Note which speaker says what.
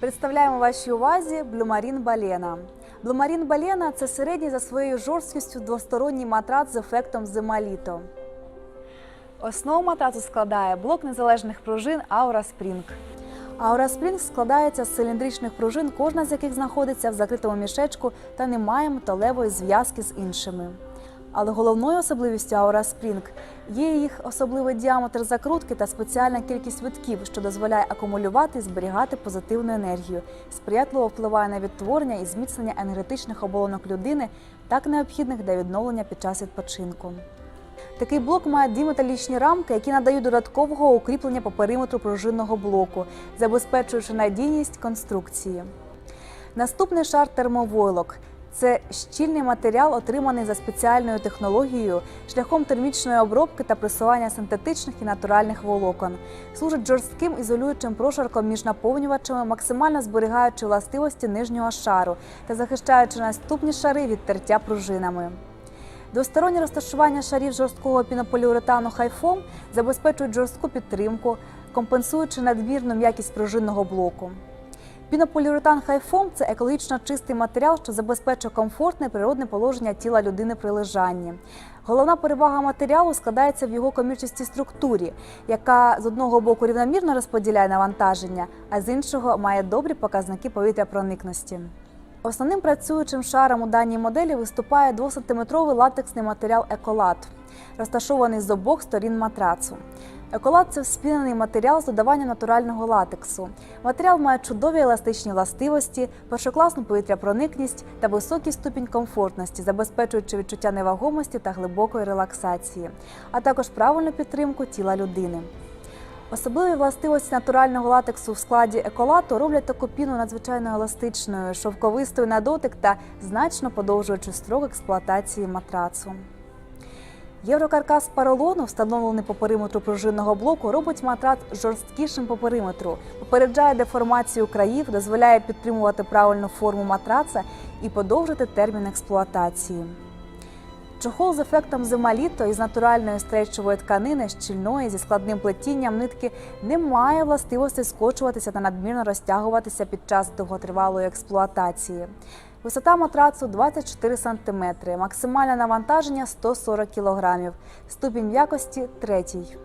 Speaker 1: Представляємо вашій увазі Блюмарін Балена. Блюмарін Балена це середній за своєю жорсткістю двосторонній матрац з ефектом зима-літо. Основу матрацу складає блок незалежних пружин Aura Spring. Aura Spring складається з циліндричних пружин, кожна з яких знаходиться в закритому мішечку та не має металевої зв'язки з іншими. Але головною особливістю Aura Spring є їх особливий діаметр закрутки та спеціальна кількість витків, що дозволяє акумулювати і зберігати позитивну енергію, сприятливо впливає на відтворення і зміцнення енергетичних оболонок людини, так необхідних для відновлення під час відпочинку. Такий блок має дві металічні рамки, які надають додаткового укріплення по периметру пружинного блоку, забезпечуючи надійність конструкції. Наступний шар термовойлок. Це щільний матеріал, отриманий за спеціальною технологією шляхом термічної обробки та пресування синтетичних і натуральних волокон. Служить жорстким ізолюючим прошарком між наповнювачами, максимально зберігаючи властивості нижнього шару та захищаючи наступні шари від тертя пружинами. Двостороннє розташування шарів жорсткого пінополіуретану хайфом забезпечують жорстку підтримку, компенсуючи надмірну м'якість пружинного блоку. Пінополіуретан хайфом це екологічно чистий матеріал, що забезпечує комфортне природне положення тіла людини при лежанні. Головна перевага матеріалу складається в його комірчастій структурі, яка з одного боку рівномірно розподіляє навантаження, а з іншого має добрі показники повітряпроникності. Основним працюючим шаром у даній моделі виступає 2-сантиметровий латексний матеріал еколат, розташований з обох сторін матрацу. Еколат це вспінений матеріал з додаванням натурального латексу. Матеріал має чудові еластичні властивості, першокласну повітряпроникність та високий ступінь комфортності, забезпечуючи відчуття невагомості та глибокої релаксації, а також правильну підтримку тіла людини. Особливі властивості натурального латексу в складі еколату роблять таку піну надзвичайно еластичною, шовковистою на дотик та значно подовжуючи строк експлуатації матрацу. Єврокаркас поролону, встановлений по периметру пружинного блоку, робить матрац жорсткішим по периметру, попереджає деформацію країв, дозволяє підтримувати правильну форму матраца і подовжити термін експлуатації. Чохол з ефектом зима-літо із натуральної стрейчової тканини, щільної зі складним плетінням нитки не має властивості скочуватися та надмірно розтягуватися під час довготривалої експлуатації. Висота матрацу 24 см, максимальне навантаження 140 кг, ступінь м'якості третій.